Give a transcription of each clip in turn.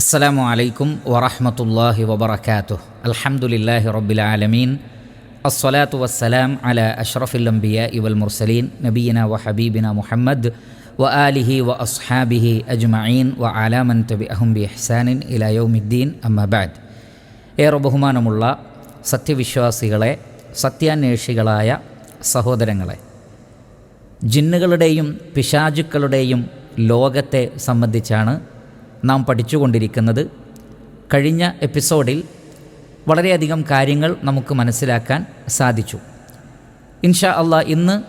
അസ്സാം വലൈക്കും വറഹമത്തല്ലാഹി വബർക്കാത്തു അലഹമുല്ലാഹി റബ്ബിലാലമീൻ അസ്വലാത്തു വസ്സലാം അല അഷ്റഫുല്ലംബിയ ഇവൽ മുർസലീൻ. നബീന വ ഹബീബിന മുഹമ്മദ് വ ആലിഹി വ അസ്ഹാബിഹി അജ്മഈൻ വ ആലാമൻ തബി അഹും ബി ഹസാനിൻ ഇല യൗമുദ്ദീൻ. അമ്മബാദ് ഏറെ ബഹുമാനമുള്ള സത്യവിശ്വാസികളെ സത്യാന്വേഷികളായ സഹോദരങ്ങളെ ജിന്നുകളുടെയും പിശാചുക്കളുടെയും ലോകത്തെ സംബന്ധിച്ചാണ് നാം പഠിച്ചുകൊണ്ടിരിക്കുന്നത്. കഴിഞ്ഞ എപ്പിസോഡിൽ വളരെയധികം കാര്യങ്ങൾ നമുക്ക് മനസ്സിലാക്കാൻ സാധിച്ചു. ഇൻഷാ അള്ളാ ഇന്ന്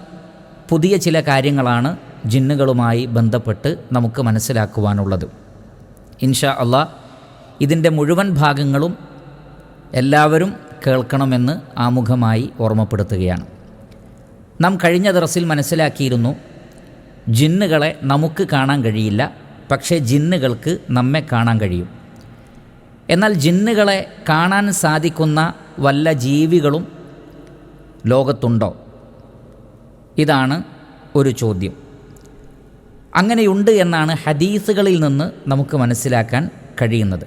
പുതിയ ചില കാര്യങ്ങളാണ് ജിന്നുകളുമായി ബന്ധപ്പെട്ട് നമുക്ക് മനസ്സിലാക്കുവാനുള്ളത്. ഇൻഷാ അള്ളാ ഇതിന്റെ മുഴുവൻ ഭാഗങ്ങളും എല്ലാവരും കേൾക്കണമെന്ന് ആമുഖമായി ഓർമ്മപ്പെടുത്തുകയാണ്. നാം കഴിഞ്ഞ ദിവസിൽ മനസ്സിലാക്കിയിരുന്നു ജിന്നുകളെ നമുക്ക് കാണാൻ കഴിയില്ല പക്ഷേ ജിന്നുകൾക്ക് നമ്മെ കാണാൻ കഴിയും. എന്നാൽ ജിന്നുകളെ കാണാൻ സാധിക്കുന്ന വല്ല ജീവികളും ലോകത്തുണ്ടോ? ഇതാണ് ഒരു ചോദ്യം. അങ്ങനെയുണ്ട് എന്നാണ് ഹദീസുകളിൽ നിന്ന് നമുക്ക് മനസ്സിലാക്കാൻ കഴിയുന്നത്.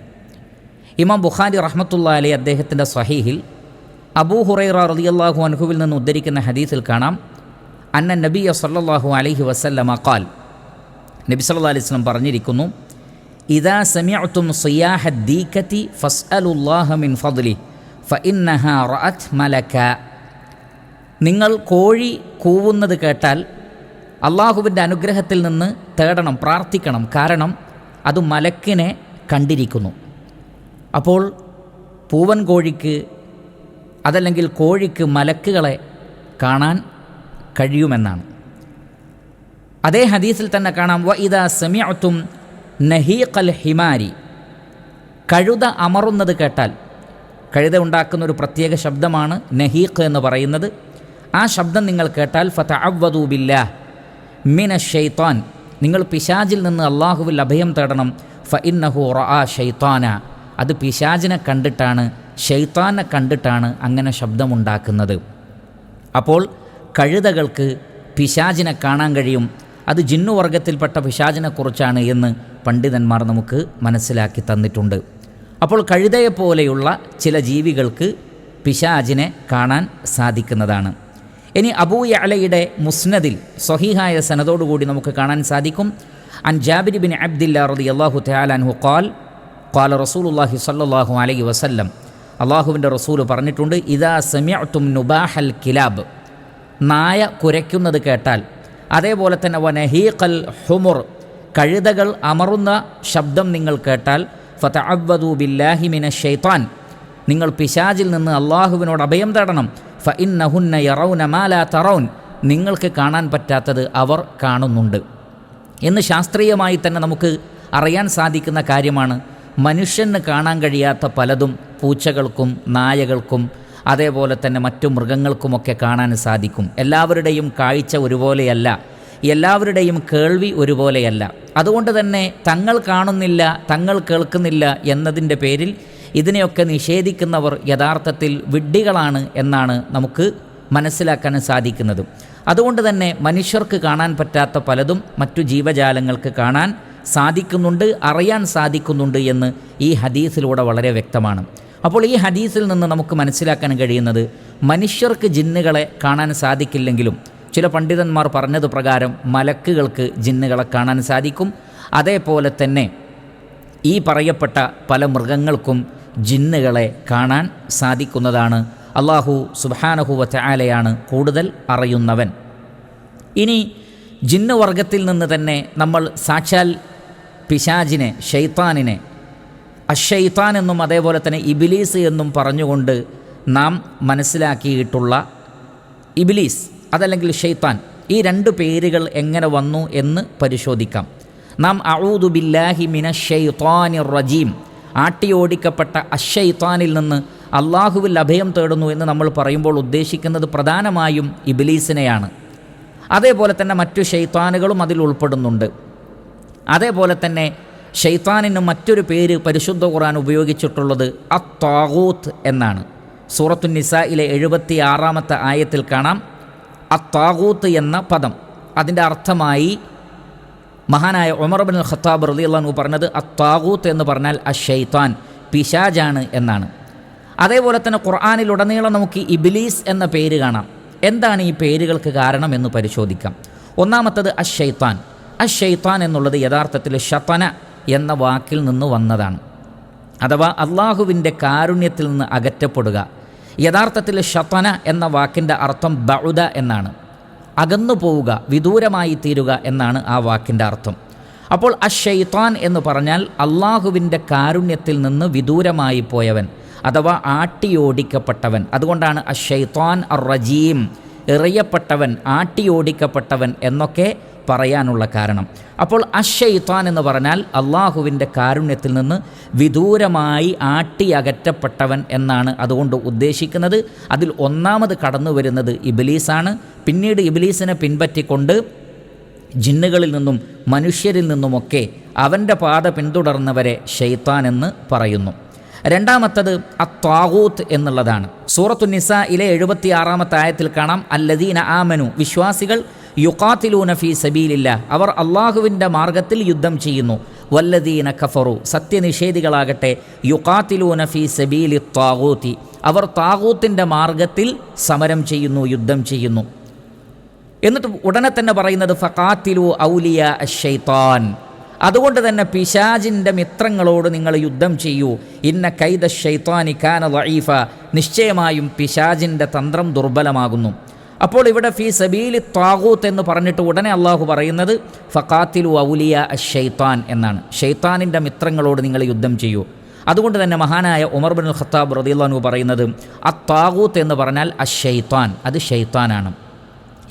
ഇമാം ബുഖാരി റഹ്മത്തുള്ള അലി അദ്ദേഹത്തിന്റെ സഹീഹിൽ അബൂ ഹുറൈറ റളിയല്ലാഹു അൻഹുവിൽ നിന്ന് ഉദ്ധരിക്കുന്ന ഹദീസിൽ കാണാം അന്ന നബിയ സല്ലല്ലാഹു അലഹി വസല്ലമ ഖാൽ നബി സല്ലല്ലാഹു അലൈഹി വസല്ലം പറഞ്ഞിരിക്കുന്നു ഇതാ സമിയത്തും സിയാഹ ഫസ് ഫസ്അലുല്ലാഹ മിൻ ഫദ്ലി ഇന്നഹ റഅത് മലക്ക. നിങ്ങൾ കോഴി കൂവുന്നത് കേട്ടാൽ അള്ളാഹുവിന്റെ അനുഗ്രഹത്തിൽ നിന്ന് തേടണം പ്രാർത്ഥിക്കണം. കാരണം അത് മലക്കിനെ കണ്ടിരിക്കുന്നു. അപ്പോൾ പൂവൻ കോഴിക്ക് അതല്ലെങ്കിൽ കോഴിക്ക് മലക്കുകളെ കാണാൻ കഴിയുമെന്നാണ്. അതേ ഹദീസിൽ തന്നെ കാണാം വ ഇത സമിയത്തും നഹീഖൽ ഹിമാരി. കഴുത അമറുന്നത് കേട്ടാൽ കഴുത ഉണ്ടാക്കുന്ന ഒരു പ്രത്യേക ശബ്ദമാണ് നഹീഖ് എന്ന് പറയുന്നത്. ആ ശബ്ദം നിങ്ങൾ കേട്ടാൽ ഫത അവദൂബില്ല മിന ഷെയ്ത്താൻ നിങ്ങൾ പിശാജിൽ നിന്ന് അള്ളാഹുവിൽ അഭയം തേടണം. ഫ ഇന്നഹു റആ ഷെയ്ത്താന അത് പിശാജിനെ കണ്ടിട്ടാണ് ഷെയ്ത്താനെ കണ്ടിട്ടാണ് അങ്ങനെ ശബ്ദമുണ്ടാക്കുന്നത് അപ്പോൾ കഴുതകൾക്ക് പിശാജിനെ കാണാൻ കഴിയും. അത് ജിന്നുവർഗത്തിൽപ്പെട്ട പിശാചിനെക്കുറിച്ചാണ് എന്ന് പണ്ഡിതന്മാർ നമുക്ക് മനസ്സിലാക്കി തന്നിട്ടുണ്ട്. അപ്പോൾ കഴുതയെപ്പോലെയുള്ള ചില ജീവികൾക്ക് പിശാജിനെ കാണാൻ സാധിക്കുന്നതാണ്. ഇനി അബൂ യഅലയുടെ മുസ്നദിൽ സ്വഹീഹായ സനതോടുകൂടി നമുക്ക് കാണാൻ സാധിക്കും. അൻ ജാബിരി ബിൻ അബ്ദില്ല റതി അള്ളാഹു തയാലാൻഹു ഖാൽ ഖാല റസൂലുല്ലാഹി സല്ലാഹു അലൈഹി വസല്ലം. അള്ളാഹുവിന്റെ റസൂൽ പറഞ്ഞിട്ടുണ്ട് ഇദാ സമിഅത്തും നുബാഹൽ കിലാബ്. നായ കുരയ്ക്കുന്നത് കേട്ടാൽ അതേപോലെ തന്നെ വനഹീഖൽ ഹുമുർ കഴുതകൾ അമറുന്ന ശബ്ദം നിങ്ങൾ കേട്ടാൽ ബില്ലാഹി ബില്ലാഹിമിന ഷെയ്ത്താൻ നിങ്ങൾ പിശാജിൽ നിന്ന് അള്ളാഹുവിനോട് അഭയം തേടണം. ഫ ഇന്നഹുന്ന യറൗന മാലാ തറൗൻ നിങ്ങൾക്ക് കാണാൻ പറ്റാത്തത് അവർ കാണുന്നുണ്ട്. എന്ന് ശാസ്ത്രീയമായി തന്നെ നമുക്ക് അറിയാൻ സാധിക്കുന്ന കാര്യമാണ് മനുഷ്യന് കാണാൻ കഴിയാത്ത പലതും പൂച്ചകൾക്കും നായകൾക്കും അതേപോലെ തന്നെ മറ്റു മൃഗങ്ങൾക്കുമൊക്കെ കാണാൻ സാധിക്കും. എല്ലാവരുടെയും കാഴ്ച ഒരുപോലെയല്ല. എല്ലാവരുടെയും കേൾവി ഒരുപോലെയല്ല. അതുകൊണ്ട് തന്നെ തങ്ങൾ കാണുന്നില്ല തങ്ങൾ കേൾക്കുന്നില്ല എന്നതിന്റെ പേരിൽ ഇതിനെയൊക്കെ നിഷേധിക്കുന്നവർ യഥാർത്ഥത്തിൽ വിഡ്ഢികളാണ് എന്നാണ് നമുക്ക് മനസ്സിലാക്കാൻ സാധിക്കുന്നത്. അതുകൊണ്ട് തന്നെ മനുഷ്യർക്ക് കാണാൻ പറ്റാത്ത പലതും മറ്റു ജീവജാലങ്ങൾക്ക് കാണാൻ സാധിക്കുന്നുണ്ട് അറിയാൻ സാധിക്കുന്നുണ്ട് എന്ന് ഈ ഹദീസിലൂടെ വളരെ വ്യക്തമാണ്. അപ്പോൾ ഈ ഹദീസിൽ നിന്ന് നമുക്ക് മനസ്സിലാക്കാൻ കഴിയുന്നത് മനുഷ്യർക്ക് ജിന്നുകളെ കാണാൻ സാധിക്കില്ലെങ്കിലും ചില പണ്ഡിതന്മാർ പറഞ്ഞത് പ്രകാരം മലക്കുകൾക്ക് ജിന്നുകളെ കാണാൻ സാധിക്കും. അതേപോലെ തന്നെ ഈ പറയപ്പെട്ട പല മൃഗങ്ങൾക്കും ജിന്നുകളെ കാണാൻ സാധിക്കുന്നതാണ്. അള്ളാഹു സുബാനഹുവ ചായാലയാണ് കൂടുതൽ അറിയുന്നവൻ. ഇനി ജിന്നുവർഗത്തിൽ നിന്ന് തന്നെ നമ്മൾ സാക്ഷാൽ പിശാജിനെ ഷെയ്ത്താനിനെ അഷെയ്ത്താൻ എന്നും അതേപോലെ തന്നെ ഇബിലീസ് എന്നും പറഞ്ഞുകൊണ്ട് നാം മനസ്സിലാക്കിയിട്ടുള്ള ഇബിലീസ് അതല്ലെങ്കിൽ ഷെയ്ത്താൻ ഈ രണ്ട് പേരുകൾ എങ്ങനെ വന്നു എന്ന് പരിശോധിക്കാം. നാം അഊദു ബില്ലാഹി മിന ഷെയ്ത്താനി റജീം. ആട്ടിയോടിക്കപ്പെട്ട അഷെയ്ത്താനിൽ നിന്ന് അള്ളാഹുവിൽ അഭയം തേടുന്നു എന്ന് നമ്മൾ പറയുമ്പോൾ ഉദ്ദേശിക്കുന്നത് പ്രധാനമായും ഇബിലീസിനെയാണ്. അതേപോലെ തന്നെ മറ്റു ഷെയ്ത്താനുകളും അതിൽ ഉൾപ്പെടുന്നുണ്ട്. അതേപോലെ തന്നെ ഷെയ്ത്താനിന് മറ്റൊരു പേര് പരിശുദ്ധ ഖുർആൻ ഉപയോഗിച്ചിട്ടുള്ളത് അത്താകൂത്ത് എന്നാണ്. സൂറത്തു നിസയിലെ എഴുപത്തി ആറാമത്തെ ആയത്തിൽ കാണാം. അത്താകൂത്ത് എന്ന പദം. അതിന്റെ അർത്ഥമായി മഹാനായ ഉമർ ബിൻ ഖത്താബ് റലി അള്ളാഹു പറഞ്ഞത് അത്താകൂത്ത് എന്ന് പറഞ്ഞാൽ അഷെയ്ത്താൻ പിശാജാണ് എന്നാണ്. അതേപോലെ തന്നെ ഖുർആാനിലുടനീളം നമുക്ക് ഇബിലീസ് എന്ന പേര് കാണാം. എന്താണ് ഈ പേരുകൾക്ക് കാരണം എന്ന് പരിശോധിക്കാം. ഒന്നാമത്തത് അഷെയ്ത്താൻ അഷെയ്ത്താൻ എന്നുള്ളത് യഥാർത്ഥത്തിൽ ഷത്തന എന്ന വാക്കിൽ നിന്ന് വന്നതാണ്. അഥവാ അള്ളാഹുവിന്റെ കാരുണ്യത്തിൽ നിന്ന് അകറ്റപ്പെടുക. യഥാർത്ഥത്തിൽ ഷത്തന എന്ന വാക്കിന്റെ അർത്ഥം ബൗദ എന്നാണ്. അകന്നു പോവുക വിദൂരമായി തീരുക എന്നാണ് ആ വാക്കിന്റെ അർത്ഥം. അപ്പോൾ അഷെയ്ത്താൻ എന്ന് പറഞ്ഞാൽ അള്ളാഹുവിന്റെ കാരുണ്യത്തിൽ നിന്ന് വിദൂരമായി പോയവൻ അഥവാ ആട്ടിയോടിക്കപ്പെട്ടവൻ. അതുകൊണ്ടാണ് അഷെയ്ത്താൻ അർ റജീം എറിയപ്പെട്ടവൻ ആട്ടിയോടിക്കപ്പെട്ടവൻ എന്നൊക്കെ പറയാനുള്ള കാരണം. അപ്പോൾ അഷെയ്ത്താൻ എന്ന് പറഞ്ഞാൽ അള്ളാഹുവിന്റെ കാരുണ്യത്തിൽ നിന്ന് വിദൂരമായി ആട്ടി അകറ്റപ്പെട്ടവൻ എന്നാണ് അതുകൊണ്ട് ഉദ്ദേശിക്കുന്നത്. അതിൽ ഒന്നാമത് കടന്നു വരുന്നത് ഇബിലീസാണ്. പിന്നീട് ഇബിലീസിനെ പിൻപറ്റിക്കൊണ്ട് ജിന്നുകളിൽ നിന്നും മനുഷ്യരിൽ നിന്നുമൊക്കെ അവന്റെ പാത പിന്തുടർന്നവരെ ഷെയ്ത്താൻ എന്ന് പറയുന്നു. രണ്ടാമത്തത് അത്വാകൂത്ത് എന്നുള്ളതാണ്. സൂറത്തു നിസയിലെ എഴുപത്തി ആറാമത്തെ ആയത്തിൽ കാണാം അല്ലദീന ആമനു വിശ്വാസികൾ യുക്കാത്തിലൂന ഫി സബീലില്ല അവർ അള്ളാഹുവിന്റെ മാർഗത്തിൽ യുദ്ധം ചെയ്യുന്നു. വല്ലദീന കഫറു സത്യനിഷേധികളാകട്ടെ യുക്കാത്തിലൂന ഫി സബീലി ത്വാഗൂത്തി അവർ താകൂത്തിന്റെ മാർഗത്തിൽ സമരം ചെയ്യുന്നു യുദ്ധം ചെയ്യുന്നു. എന്നിട്ട് ഉടനെ തന്നെ പറയുന്നത് ഫക്കാത്തിലു ഔലിയ അഷൈത്താൻ അതുകൊണ്ട് തന്നെ പിശാജിന്റെ മിത്രങ്ങളോട് നിങ്ങൾ യുദ്ധം ചെയ്യൂ. ഇന്ന കൈദ ഷെയ്ത്താനി കാന വൈഫ നിശ്ചയമായും പിശാജിന്റെ തന്ത്രം ദുർബലമാകുന്നു. അപ്പോൾ ഇവിടെ ഫി സബീലി താകൂത്ത് എന്ന് പറഞ്ഞിട്ട് ഉടനെ അള്ളാഹു പറയുന്നത് ഫക്കാത്തിലു ഔലിയ ഷെയ്ത്താൻ എന്നാണ്. ഷെയ്ത്താനിന്റെ മിത്രങ്ങളോട് നിങ്ങൾ യുദ്ധം ചെയ്യൂ. അതുകൊണ്ട് തന്നെ മഹാനായ ഉമർ ബിൻ ഖത്താബ് റദിയുള്ളു പറയുന്നത് ആ താകൂത്ത് എന്ന് പറഞ്ഞാൽ അ ഷെയ്ത്താൻ അത് ഷെയ്ത്താനാണ്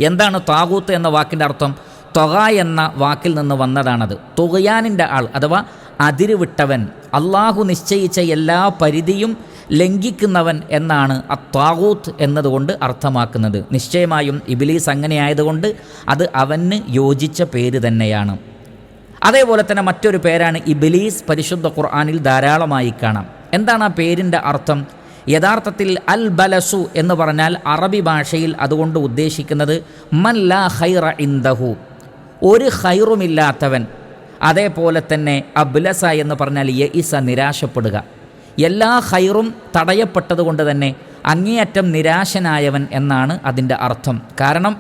എന്താണ് താകൂത്ത് എന്ന വാക്കിന്റെ അർത്ഥം? തൊക എന്ന വാക്കിൽ നിന്ന് വന്നതാണത്. തുകയാനിന്റെ ആൾ അഥവാ അതിരുവിട്ടവൻ. അള്ളാഹു നിശ്ചയിച്ച എല്ലാ പരിധിയും ലംഘിക്കുന്നവൻ എന്നാണ് അത്താകൂത്ത് എന്നതുകൊണ്ട് അർത്ഥമാക്കുന്നത്. നിശ്ചയമായും ഇബിലീസ് അങ്ങനെയായതുകൊണ്ട് അത് അവന് യോജിച്ച പേര് തന്നെയാണ്. അതേപോലെ തന്നെ മറ്റൊരു പേരാണ് ഇബിലീസ് പരിശുദ്ധ ഖുർആാനിൽ ധാരാളമായി കാണാം. എന്താണ് ആ പേരിന്റെ അർത്ഥം? യഥാർത്ഥത്തിൽ അൽ ബലസു എന്ന് പറഞ്ഞാൽ അറബി ഭാഷയിൽ അതുകൊണ്ട് ഉദ്ദേശിക്കുന്നത് മൻ ലാ ഹൈറ ഇൻദഹു. ഒരു ഹൈറുമില്ലാത്തവൻ അതേപോലെ തന്നെ അബ്ലസ എന്ന് പറഞ്ഞാൽ യഇസ നിരാശപ്പെടുക. എല്ലാ ഹൈറും തടയപ്പെട്ടതുകൊണ്ട് തന്നെ അങ്ങേയറ്റം നിരാശനായവൻ എന്നാണ് അതിന്റെ അർത്ഥം. കാരണം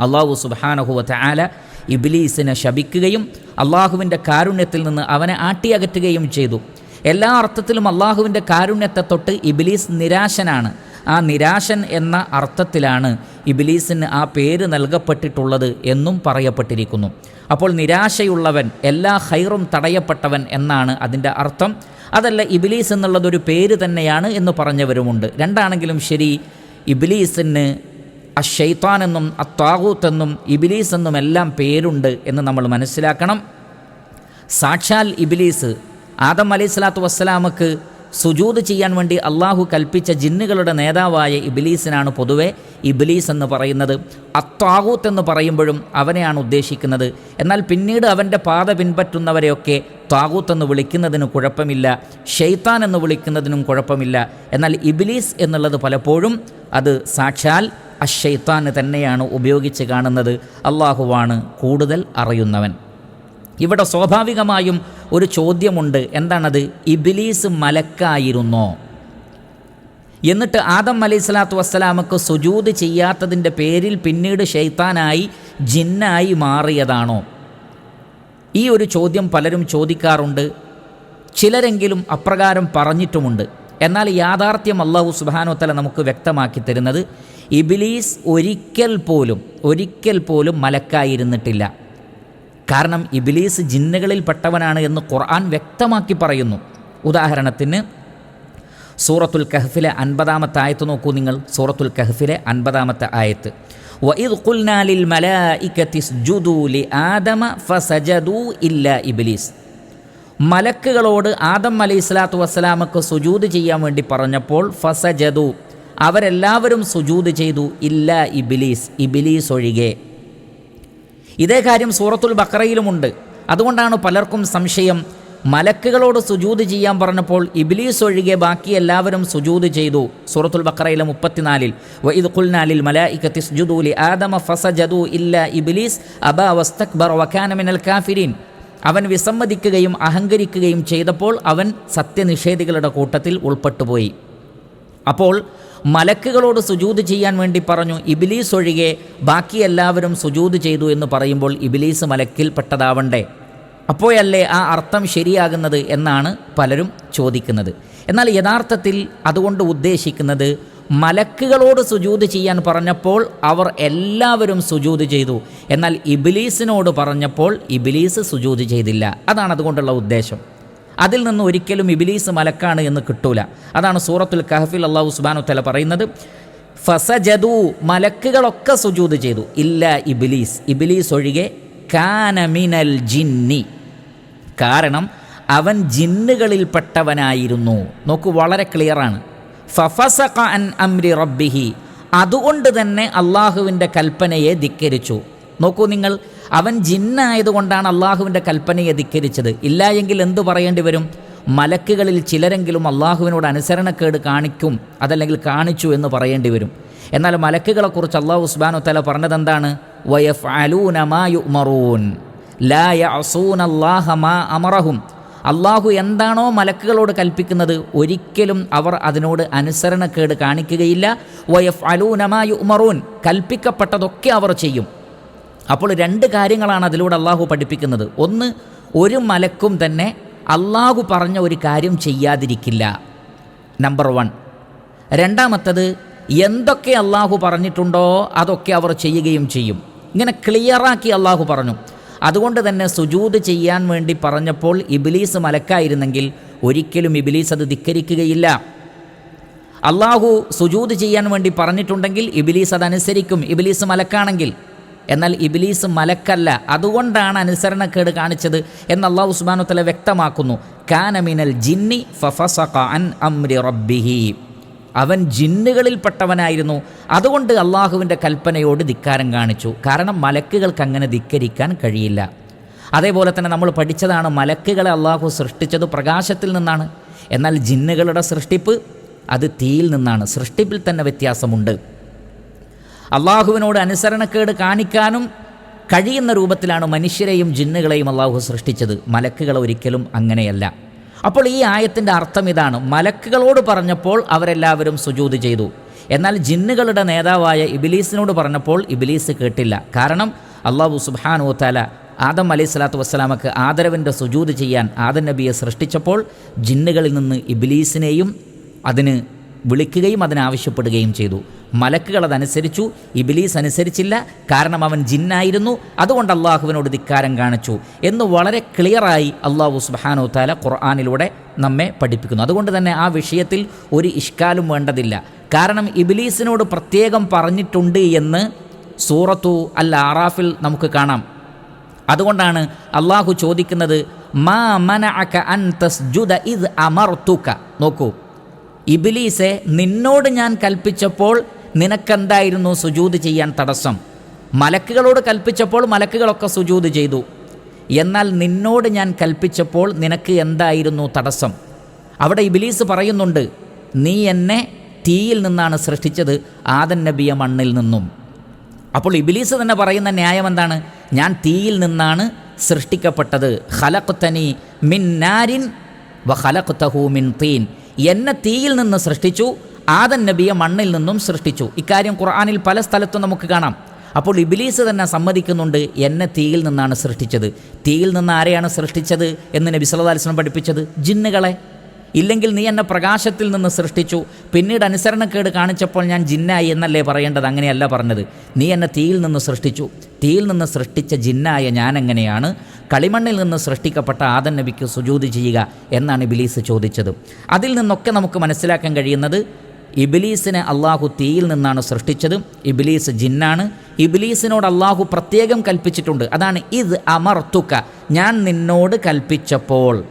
അള്ളാഹു സുബാനഹുവത്ത് ആല ഇബിലീസിനെ ശപിക്കുകയും അള്ളാഹുവിന്റെ കാരുണ്യത്തിൽ നിന്ന് അവനെ ആട്ടിയകറ്റുകയും ചെയ്തു. എല്ലാ അർത്ഥത്തിലും അള്ളാഹുവിന്റെ കാരുണ്യത്തെ തൊട്ട് ഇബിലീസ് നിരാശനാണ്. ആ നിരാശൻ എന്ന അർത്ഥത്തിലാണ് ഇബിലീസിന് ആ പേര് നൽകപ്പെട്ടിട്ടുള്ളത് എന്നും പറയപ്പെട്ടിരിക്കുന്നു. അപ്പോൾ നിരാശയുള്ളവൻ എല്ലാ ഹൈറും തടയപ്പെട്ടവൻ എന്നാണ് അതിന്റെ അർത്ഥം. അതല്ല ഇബിലീസ് എന്നുള്ളതൊരു പേര് തന്നെയാണ് എന്ന് പറഞ്ഞവരുമുണ്ട്. രണ്ടാണെങ്കിലും ശരി ഇബിലീസിന് അഷെയ്ത്താൻ എന്നും അത്താകൂത്ത് എന്നും ഇബിലീസ് എന്നും എല്ലാം പേരുണ്ട് എന്ന് നമ്മൾ മനസ്സിലാക്കണം. സാക്ഷാൽ ഇബിലീസ് ആദം അലൈഹി സ്വലാത്തു വസ്സലാമക്ക് സുജൂത് ചെയ്യാൻ വേണ്ടി അള്ളാഹു കൽപ്പിച്ച ജിന്നുകളുടെ നേതാവായ ഇബിലീസിനാണ് പൊതുവെ ഇബിലീസ് എന്ന് പറയുന്നത്. അത്താകൂത്ത് എന്ന് പറയുമ്പോഴും അവനെയാണ് ഉദ്ദേശിക്കുന്നത്. എന്നാൽ പിന്നീട് അവന്റെ പാത പിൻപറ്റുന്നവരെയൊക്കെ താകൂത്ത് എന്ന് വിളിക്കുന്നതിന് കുഴപ്പമില്ല ഷെയ്ത്താൻ എന്ന് വിളിക്കുന്നതിനും കുഴപ്പമില്ല. എന്നാൽ ഇബിലീസ് എന്നുള്ളത് പലപ്പോഴും അത് സാക്ഷാൽ അഷെയ്ത്താന് തന്നെയാണ് ഉപയോഗിച്ച് കാണുന്നത്. അള്ളാഹുവാണ് കൂടുതൽ അറിയുന്നവൻ. ഇവിടെ സ്വാഭാവികമായും ഒരു ചോദ്യമുണ്ട്. എന്താണത്? ഇബിലീസ് മലക്കായിരുന്നോ? എന്നിട്ട് ആദം അലൈഹി സ്വലാത്തു വസ്സലാമക്ക് സുജൂത് ചെയ്യാത്തതിന്റെ പേരിൽ പിന്നീട് ഷെയ്ത്താനായി ജിന്നായി മാറിയതാണോ? ഈ ഒരു ചോദ്യം പലരും ചോദിക്കാറുണ്ട്. ചിലരെങ്കിലും അപ്രകാരം പറഞ്ഞിട്ടുമുണ്ട്. എന്നാൽ യാഥാർത്ഥ്യം അള്ളാഹു സുബാനോത്തല നമുക്ക് വ്യക്തമാക്കി തരുന്നത് ഇബിലീസ് ഒരിക്കൽ പോലും ഒരിക്കൽ പോലും മലക്കായിരുന്നിട്ടില്ല. കാരണം ഇബിലീസ് ജിന്നുകളിൽ പെട്ടവനാണ് എന്ന് ഖുർആൻ വ്യക്തമാക്കി പറയുന്നു ഉദാഹരണത്തിന് സൂറത്തുൽ കഹഫിലെ അൻപതാമത്തെ ആയത്ത് നോക്കൂ നിങ്ങൾ സൂറത്തുൽ കഹഫിലെ അൻപതാമത്തെ ആയത്ത് وَإِذْ قُلْنَا لِلْمَلَائِكَةِ اسْجُدُوا لِآدَمَ فَسَجَدُوا إِلَّا ഇബ്ലീസ് മലക്കുകളോട് ആദം അലൈഹി സ്വലാത്തു വസ്സലാമക്ക് സുജൂത് ചെയ്യാൻ വേണ്ടി പറഞ്ഞപ്പോൾ ഫസജദു അവരെല്ലാവരും സുജൂത് ചെയ്തു ഇല്ല ഇബിലീസ് ഇബിലീസ് ഒഴികെ ഇതേ കാര്യം സൂറത്തുൽ ബക്രയിലുമുണ്ട് അതുകൊണ്ടാണ് പലർക്കും സംശയം മലക്കുകളോട് സുജൂത് ചെയ്യാൻ പറഞ്ഞപ്പോൾ ഇബിലീസ് ഒഴികെ ബാക്കി എല്ലാവരും സുജൂത് ചെയ്തു. സൂറത്തുൽ ബക്രയിലെ മുപ്പത്തിനാലിൽ ഫസജദു കാഫിരീൻ. അവൻ വിസമ്മതിക്കുകയും അഹങ്കരിക്കുകയും ചെയ്തപ്പോൾ അവൻ സത്യനിഷേധികളുടെ കൂട്ടത്തിൽ ഉൾപ്പെട്ടുപോയി. അപ്പോൾ മലക്കുകളോട് സുജൂത് ചെയ്യാൻ വേണ്ടി പറഞ്ഞു. ഇബിലീസ് ഒഴികെ ബാക്കി എല്ലാവരും സുജൂത് ചെയ്തു എന്ന് പറയുമ്പോൾ ഇബിലീസ് മലക്കിൽപ്പെട്ടതാവണ്ടേ അപ്പോഴല്ലേ ആ അർത്ഥം ശരിയാകുന്നത് എന്നാണ് പലരും ചോദിക്കുന്നത്. എന്നാൽ യഥാർത്ഥത്തിൽ അതുകൊണ്ട് ഉദ്ദേശിക്കുന്നത് മലക്കുകളോട് സുജൂത് ചെയ്യാൻ പറഞ്ഞപ്പോൾ അവർ എല്ലാവരും സുജൂത് ചെയ്തു. എന്നാൽ ഇബിലീസിനോട് പറഞ്ഞപ്പോൾ ഇബിലീസ് സുജൂത് ചെയ്തില്ല. അതാണ് അതുകൊണ്ടുള്ള ഉദ്ദേശം. അതിൽ നിന്ന് ഒരിക്കലും ഇബിലീസ് മലക്കാണ് എന്ന് കിട്ടൂല. അതാണ് സൂറത്തുൽ കഹഫിൽ അള്ളാഹു സുബാനു തല പറയുന്നത്. ഫസജദു മലക്കുകളൊക്കെ സുജൂത് ചെയ്തു. ഇല്ല ഇബിലീസ്. ഇബിലീസ് ഒഴികെ കാനമിനൽ ജിന്നി. കാരണം അവൻ ജിന്നുകളിൽപ്പെട്ടവനായിരുന്നു. നോക്കൂ വളരെ ക്ലിയറാണ് ഫഫസഖ അൻ അംരി റബ്ബിഹി. അതുകൊണ്ട് തന്നെ അള്ളാഹുവിന്റെ കൽപ്പനയെ ധിക്കരിച്ചു. നോക്കൂ നിങ്ങൾ അവൻ ജിന്നായതുകൊണ്ടാണ് അള്ളാഹുവിന്റെ കൽപ്പനയെ ധിക്കരിച്ചത്. ഇല്ല എങ്കിൽ എന്തു പറയേണ്ടി വരും? മലക്കുകളിൽ ചിലരെങ്കിലും അള്ളാഹുവിനോട് അനുസരണക്കേട് കാണിക്കും അതല്ലെങ്കിൽ കാണിച്ചു എന്ന് പറയേണ്ടി വരും. എന്നാൽ മലക്കുകളെക്കുറിച്ച് അള്ളാഹു ഉസ്ബാനു തല പറഞ്ഞത് എന്താണ് അമറഹും. അള്ളാഹു എന്താണോ മലക്കുകളോട് കൽപ്പിക്കുന്നത് ഒരിക്കലും അവർ അതിനോട് അനുസരണക്കേട് കാണിക്കുകയില്ല. വയഫ് അലൂനമായു ഉമറൂൻ കൽപ്പിക്കപ്പെട്ടതൊക്കെ അവർ ചെയ്യും. അപ്പോൾ രണ്ട് കാര്യങ്ങളാണ് അതിലൂടെ അള്ളാഹു പഠിപ്പിക്കുന്നത്. ഒന്ന് ഒരു മലക്കും തന്നെ അള്ളാഹു പറഞ്ഞ ഒരു കാര്യം ചെയ്യാതിരിക്കില്ല. നമ്പർ വൺ രണ്ടാമത്തത് എന്തൊക്കെ അള്ളാഹു പറഞ്ഞിട്ടുണ്ടോ അതൊക്കെ അവർ ചെയ്യുകയും ചെയ്യും. ഇങ്ങനെ ക്ലിയറാക്കി അള്ളാഹു പറഞ്ഞു. അതുകൊണ്ട് തന്നെ സുജൂത് ചെയ്യാൻ വേണ്ടി പറഞ്ഞപ്പോൾ ഇബിലീസ് മലക്കായിരുന്നെങ്കിൽ ഒരിക്കലും ഇബിലീസ് അത് ധിക്കരിക്കുകയില്ല. അള്ളാഹു സുജൂത് ചെയ്യാൻ വേണ്ടി പറഞ്ഞിട്ടുണ്ടെങ്കിൽ ഇബിലീസ് അതനുസരിക്കും. ഇബിലീസ് മലക്കാണെങ്കിൽ എന്നാൽ ഇബിലീസ് മലക്കല്ല. അതുകൊണ്ടാണ് അനുസരണക്കേട് കാണിച്ചത് എന്ന് അള്ളാഹു ഉസ്മാനുത്തല വ്യക്തമാക്കുന്നു. കാനമിനൽ ജിന്നി ഫഫസഖ അൻ അംരി റബ്ബിഹി. അവൻ ജിന്നുകളിൽപ്പെട്ടവനായിരുന്നു. അതുകൊണ്ട് അള്ളാഹുവിന്റെ കൽപ്പനയോട് ധിക്കാരം കാണിച്ചു. കാരണം മലക്കുകൾക്ക് അങ്ങനെ ധിക്കരിക്കാൻ കഴിയില്ല. അതേപോലെ തന്നെ നമ്മൾ പഠിച്ചതാണ് മലക്കുകളെ അള്ളാഹു സൃഷ്ടിച്ചത് പ്രകാശത്തിൽ നിന്നാണ്. എന്നാൽ ജിന്നുകളുടെ സൃഷ്ടിപ്പ് അത് തീയിൽ നിന്നാണ്. സൃഷ്ടിപ്പിൽ തന്നെ വ്യത്യാസമുണ്ട്. അള്ളാഹുവിനോട് അനുസരണക്കേട് കാണിക്കാനും കഴിയുന്ന രൂപത്തിലാണ് മനുഷ്യരെയും ജിന്നുകളെയും അള്ളാഹു സൃഷ്ടിച്ചത്. മലക്കുകൾ ഒരിക്കലും അങ്ങനെയല്ല. അപ്പോൾ ഈ ആയത്തിന്റെ അർത്ഥം ഇതാണ്. മലക്കുകളോട് പറഞ്ഞപ്പോൾ അവരെല്ലാവരും സുജൂത് ചെയ്തു. എന്നാൽ ജിന്നുകളുടെ നേതാവായ ഇബിലീസിനോട് പറഞ്ഞപ്പോൾ ഇബിലീസ് കേട്ടില്ല. കാരണം അള്ളാഹു സുബാനു താല ആദം അലൈഹി സ്വലാത്തു വസ്സലാമക്ക് ആദരവിന്റെ സുജൂത് ചെയ്യാൻ ആദം നബിയെ സൃഷ്ടിച്ചപ്പോൾ ജിന്നുകളിൽ നിന്ന് ഇബിലീസിനെയും അതിന് വിളിക്കുകയും അതിനാവശ്യപ്പെടുകയും ചെയ്തു. മലക്കുകൾ അതനുസരിച്ചു ഇബിലീസ് അനുസരിച്ചില്ല കാരണം അവൻ ജിന്നായിരുന്നു. അതുകൊണ്ട് അള്ളാഹുവിനോട് ധിക്കാരം കാണിച്ചു എന്ന് വളരെ ക്ലിയറായി അള്ളാഹു സുബാനു താല ഖുർആാനിലൂടെ നമ്മെ പഠിപ്പിക്കുന്നു. അതുകൊണ്ട് തന്നെ ആ വിഷയത്തിൽ ഒരു ഇഷ്കാലും വേണ്ടതില്ല. കാരണം ഇബിലീസിനോട് പ്രത്യേകം പറഞ്ഞിട്ടുണ്ട് എന്ന് സൂറത്തു അൽ ആറാഫിൽ നമുക്ക് കാണാം. അതുകൊണ്ടാണ് അള്ളാഹു ചോദിക്കുന്നത് മാ മന അൻ തസ്ജുദ ഇത് അമർത്തുക നോക്കൂ ഇബിലീസെ നിന്നോട് ഞാൻ കൽപ്പിച്ചപ്പോൾ നിനക്കെന്തായിരുന്നു സുജൂത് ചെയ്യാൻ തടസ്സം? മലക്കുകളോട് കൽപ്പിച്ചപ്പോൾ മലക്കുകളൊക്കെ സുജൂത് ചെയ്തു. എന്നാൽ നിന്നോട് ഞാൻ കൽപ്പിച്ചപ്പോൾ നിനക്ക് എന്തായിരുന്നു തടസ്സം? അവിടെ ഇബിലീസ് പറയുന്നുണ്ട് നീ എന്നെ തീയിൽ നിന്നാണ് സൃഷ്ടിച്ചത് ആദൻ നബിയ മണ്ണിൽ നിന്നും. അപ്പോൾ ഇബിലീസ് തന്നെ പറയുന്ന ന്യായം എന്താണ്? ഞാൻ തീയിൽ നിന്നാണ് സൃഷ്ടിക്കപ്പെട്ടത്. ഹലക്കുത്തനി മിൻ നാരിൻ വ ഹലക്കുത്തഹു മിൻ തീൻ. എന്നെ തീയിൽ നിന്ന് സൃഷ്ടിച്ചു ആദൻ നബിയെ മണ്ണിൽ നിന്നും സൃഷ്ടിച്ചു. ഇക്കാര്യം ഖുർആാനിൽ പല സ്ഥലത്തും നമുക്ക് കാണാം. അപ്പോൾ ഇബിലീസ് തന്നെ സമ്മതിക്കുന്നുണ്ട് എന്നെ തീയിൽ നിന്നാണ് സൃഷ്ടിച്ചത്. തീയിൽ നിന്ന് ആരെയാണ് സൃഷ്ടിച്ചത് എന്ന് നബി സല്ലല്ലാഹു അലൈഹി വസല്ലം പഠിപ്പിച്ചത്? ജിന്നുകളെ. ഇല്ലെങ്കിൽ നീ എന്നെ പ്രകാശത്തിൽ നിന്ന് സൃഷ്ടിച്ചു. പിന്നീട് അനുസരണക്കേട് കാണിച്ചപ്പോൾ ഞാൻ ജിന്നായി എന്നല്ലേ പറയേണ്ടത്? അങ്ങനെയല്ല പറഞ്ഞത്. നീ എന്നെ തീയിൽ നിന്ന് സൃഷ്ടിച്ചു. തീയിൽ നിന്ന് സൃഷ്ടിച്ച ജിന്നായ ഞാൻ എങ്ങനെയാണ്? കളിമണ്ണിൽ നിന്ന് സൃഷ്ടിക്കപ്പെട്ട ആദൻ നബിക്ക് സുജൂതി ചെയ്യുക എന്നാണ് ബിലീസ് ചോദിച്ചത്. അതിൽ നിന്നൊക്കെ നമുക്ക് മനസ്സിലാക്കാൻ കഴിയുന്നത് ഇബിലീസിനെ അള്ളാഹു തീയിൽ നിന്നാണ് സൃഷ്ടിച്ചത്. ഇബിലീസ് ജിന്നാണ്. ഇബിലീസിനോട് അള്ളാഹു പ്രത്യേകം കൽപ്പിച്ചിട്ടുണ്ട്. അതാണ് ഇത് അമർത്തുക്ക ഞാൻ നിന്നോട് കൽപ്പിച്ചപ്പോൾ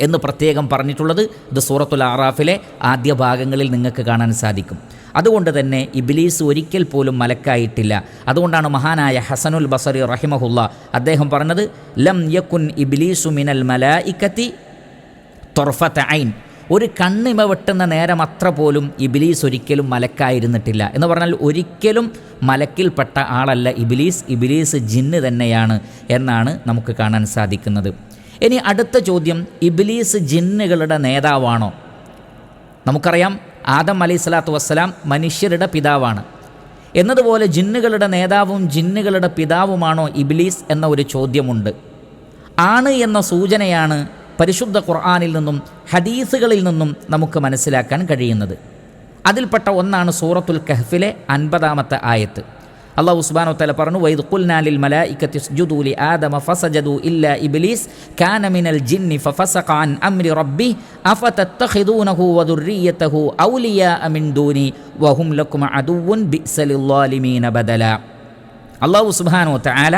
എന്ന് പ്രത്യേകം പറഞ്ഞിട്ടുള്ളത് ഇത് സൂറത്തുൽ ആറാഫിലെ ആദ്യ ഭാഗങ്ങളിൽ നിങ്ങൾക്ക് കാണാൻ സാധിക്കും. അതുകൊണ്ട് തന്നെ ഇബിലീസ് ഒരിക്കൽ പോലും മലക്കായിട്ടില്ല. അതുകൊണ്ടാണ് മഹാനായ ഹസനുൽ ബസറി റഹിമഹുല്ല അദ്ദേഹം പറഞ്ഞത് ലം യക്കുൻ ഇബിലീസു മിനൽ മലായിക്കത്തി തൊർഫത്ത് ഐൻ ഒരു കണ്ണിമ വെട്ടുന്ന നേരം അത്ര പോലും ഇബിലീസ് ഒരിക്കലും മലക്കായിരുന്നിട്ടില്ല. എന്ന് പറഞ്ഞാൽ ഒരിക്കലും മലക്കിൽപ്പെട്ട ആളല്ല ഇബിലീസ്. ഇബിലീസ് ജിന്ന് തന്നെയാണ് എന്നാണ് നമുക്ക് കാണാൻ സാധിക്കുന്നത്. ഇനി അടുത്ത ചോദ്യം ഇബിലീസ് ജിന്നുകളുടെ നേതാവാണോ? നമുക്കറിയാം ആദം അലൈഹി സ്വലാത്തു വസ്സലാം മനുഷ്യരുടെ പിതാവാണ്. എന്നതുപോലെ ജിന്നുകളുടെ നേതാവും ജിന്നുകളുടെ പിതാവുമാണോ ഇബിലീസ് എന്ന ഒരു ചോദ്യമുണ്ട്. ആണ് എന്ന സൂചനയാണ് പരിശുദ്ധ ഖുർആാനിൽ നിന്നും ഹദീസുകളിൽ നിന്നും നമുക്ക് മനസ്സിലാക്കാൻ കഴിയുന്നത്. അതിൽപ്പെട്ട ഒന്നാണ് സൂറത്തുൽ കഹ്ഫിലെ അൻപതാമത്തെ ആയത്ത്. അള്ളാഹു ഉസ്ബാനോ തല പറഞ്ഞു വൈദ് കുൽനാലിൽ മലായിക്കത്തി സുജുദൂലി ആദമ ഫസജദു ഇല്ല ഇബ്ലീസ് കാന മിനൽ ജിന്നി ഫഫസഖ അൻ അംരി റബ്ബി അഫതത്തഖിദൂനഹു വദുർരിയതഹു ഔലിയാ അമിൻ ദൂനി വഹും ലക്കും അദുവ്വുൻ ബിസലില്ലാലിമീന ബദല. അള്ളാഹു സുബാനോ തആല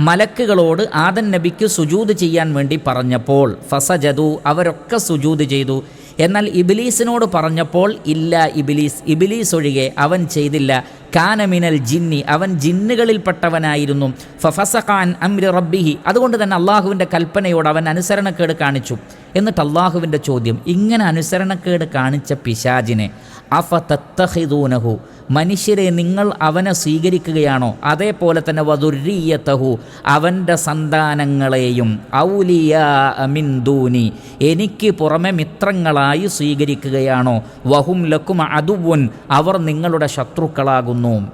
മലക്കുകളോട് ആദൻ നബിക്ക് സുജൂത് ചെയ്യാൻ വേണ്ടി പറഞ്ഞപ്പോൾ ഫസജതു അവരൊക്കെ സുജൂത് ചെയ്തു. എന്നാൽ ഇബിലീസിനോട് പറഞ്ഞപ്പോൾ ഇല്ല ഇബിലീസ് ഇബിലീസ് ഒഴികെ അവൻ ചെയ്തില്ല. കാനമിനൽ ജിന്നി അവൻ ജിന്നുകളിൽപ്പെട്ടവനായിരുന്നു. ഫഫസഖാൻ അംരി റബ്ബിഹി അതുകൊണ്ട് തന്നെ അള്ളാഹുവിന്റെ കൽപ്പനയോട് അവൻ അനുസരണക്കേട് കാണിച്ചു. എന്നിട്ട് അള്ളാഹുവിന്റെ ചോദ്യം ഇങ്ങനെ അനുസരണക്കേട് കാണിച്ച പിശാജിനെ അഫ തത്തഹിദൂനഹു മനുഷ്യരെ നിങ്ങൾ അവനെ സ്വീകരിക്കുകയാണോ? അതേപോലെ തന്നെ വധുരീയത്തഹു അവന്റെ സന്താനങ്ങളെയും ഔലിയ മിന്ദൂനി എനിക്ക് പുറമെ മിത്രങ്ങളായി സ്വീകരിക്കുകയാണോ? വഹും ലക്കും അതുവുൻ അവർ നിങ്ങളുടെ ശത്രുക്കളാകുന്നു.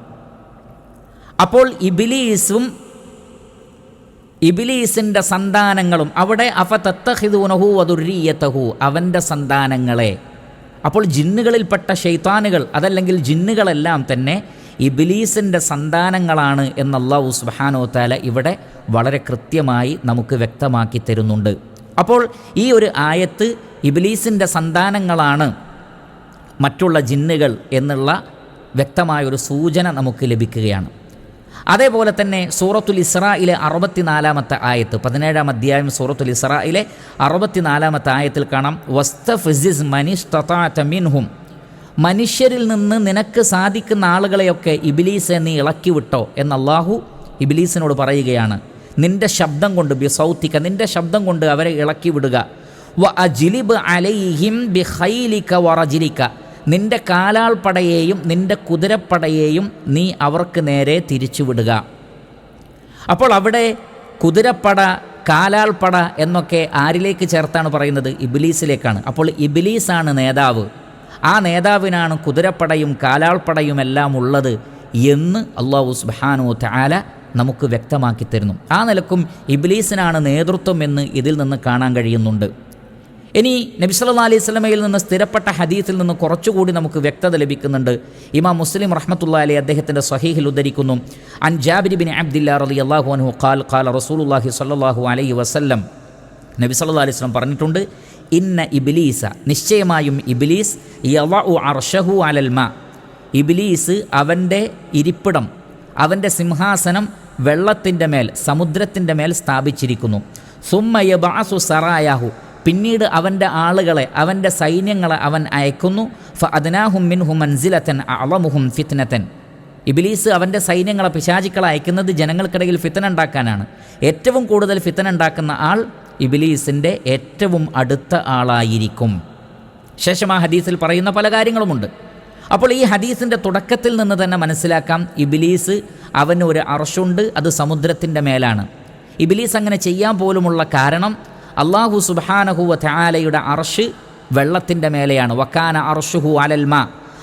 അപ്പോൾ ഇബിലീസും ഇബിലീസിന്റെ സന്താനങ്ങളും അവിടെ അഫ തത്തഹിദൂനഹു വധുരീയത്തഹു അവന്റെ സന്താനങ്ങളെ അപ്പോൾ ജിന്നുകളിൽപ്പെട്ട ഷെയ്ത്താനുകൾ അതല്ലെങ്കിൽ ജിന്നുകളെല്ലാം തന്നെ ഇബിലീസിന്റെ സന്താനങ്ങളാണ് എന്ന് അള്ളാഹു താല ഇവിടെ വളരെ കൃത്യമായി നമുക്ക് വ്യക്തമാക്കി തരുന്നുണ്ട്. അപ്പോൾ ഈ ഒരു ആയത്ത് ഇബിലീസിന്റെ സന്താനങ്ങളാണ് മറ്റുള്ള ജിന്നുകൾ എന്നുള്ള വ്യക്തമായൊരു സൂചന നമുക്ക് ലഭിക്കുകയാണ്. അതേപോലെ തന്നെ സൂറത്തുൽ ഇസ്രായിലെ അറുപത്തിനാലാമത്തെ ആയത്ത് പതിനേഴാം അധ്യായം സൂറത്തുൽ ഇസ്രായിലെ അറുപത്തിനാലാമത്തെ ആയത്തിൽ കാണാം വസ്തഫിസിസ് മിൻഹും. മനുഷ്യരിൽ നിന്ന് നിനക്ക് സാധിക്കുന്ന ആളുകളെയൊക്കെ ഇബിലീസെ നീ ഇളക്കി വിട്ടോ എന്ന് അള്ളാഹു ഇബിലീസിനോട് പറയുകയാണ്. നിന്റെ ശബ്ദം കൊണ്ട് ബി സൗത്തിക്ക നിന്റെ ശബ്ദം കൊണ്ട് അവരെ ഇളക്കി വിടുക വ അജിലിബ് അലൈഹിം ബി ഹൈലിക്ക വറജിലിക്ക നിന്റെ കാലാൾപ്പടയെയും നിന്റെ കുതിരപ്പടയെയും നീ അവർക്ക് നേരെ തിരിച്ചുവിടുക. അപ്പോൾ അവിടെ കുതിരപ്പട കാലാൾപ്പട എന്നൊക്കെ ആരിലേക്ക് ചേർത്താണ് പറയുന്നത്? ഇബിലീസിലേക്കാണ്. അപ്പോൾ ഇബിലീസാണ് നേതാവ്. ആ നേതാവിനാണ് കുതിരപ്പടയും കാലാൾപ്പടയും എല്ലാം ഉള്ളത് എന്ന് അള്ളാഹു സുബാനു താല നമുക്ക് വ്യക്തമാക്കി തരുന്നു. ആ നിലക്കും ഇബ്ലീസിനാണ് നേതൃത്വം എന്ന് ഇതിൽ നിന്ന് കാണാൻ കഴിയുന്നുണ്ട്. ഇനി നബി സല്ലാ അലൈഹി സ്വലമയിൽ നിന്ന് സ്ഥിരപ്പെട്ട ഹദീസിൽ നിന്ന് കുറച്ചുകൂടി നമുക്ക് വ്യക്തത ലഭിക്കുന്നുണ്ട്. ഇമാം മുസ്ലിം റഹ്മത്തുള്ള അലി അദ്ദേഹത്തിന്റെ സഹീഹിൽ ഉദ്ധരിക്കുന്നു. അൻ ജാബിരി ബിൻ അബ്ദില്ലാ റലി അള്ളാഹു അൻഹു ഖാൽ ഖാൽ റസൂലുല്ലാഹി സല്ലാഹു അലൈഹി വസല്ലം നബി സല്ലാ അലൈഹി സ്വലം പറഞ്ഞിട്ടുണ്ട് ഇന്ന ഇബിലീസ നിശ്ചയമായും ഇബിലീസ് യവഉ അർഷഹു അലൽമ ഇബിലീസ് അവന്റെ ഇരിപ്പിടം അവന്റെ സിംഹാസനം വെള്ളത്തിന്റെ മേൽ സമുദ്രത്തിന്റെ മേൽ സ്ഥാപിച്ചിരിക്കുന്നു. സുമ്മയബാസു സറായാഹു പിന്നീട് അവന്റെ ആളുകളെ അവന്റെ സൈന്യങ്ങളെ അവൻ അയക്കുന്നു. ഫ അദ്നാഹും മിൻഹു മൻസിലത്തൻ അളമുഹും ഫിത്നത്തൻ. ഇബിലീസ് അവന്റെ സൈന്യങ്ങളെ പിശാചിക്കളെ അയക്കുന്നത് ജനങ്ങൾക്കിടയിൽ ഫിത്തന ഉണ്ടാക്കാനാണ്. ഏറ്റവും കൂടുതൽ ഫിത്തന ഉണ്ടാക്കുന്ന ആൾ ഇബിലീസിന്റെ ഏറ്റവും അടുത്ത ആളായിരിക്കും. ശേഷം ആ ഹദീസിൽ പറയുന്ന പല കാര്യങ്ങളുമുണ്ട്. അപ്പോൾ ഈ ഹദീസിന്റെ തുടക്കത്തിൽ നിന്ന് തന്നെ മനസ്സിലാക്കാം ഇബിലീസ് അവന് ഒരു അത് സമുദ്രത്തിന്റെ മേലാണ്. ഇബിലീസ് അങ്ങനെ ചെയ്യാൻ പോലുമുള്ള കാരണം അള്ളാഹു സുബാനഹുവ ത്യാലയുടെ അർഷ് വെള്ളത്തിന്റെ മേലെയാണ്. വക്കാന അർഷുഹു അലൽമ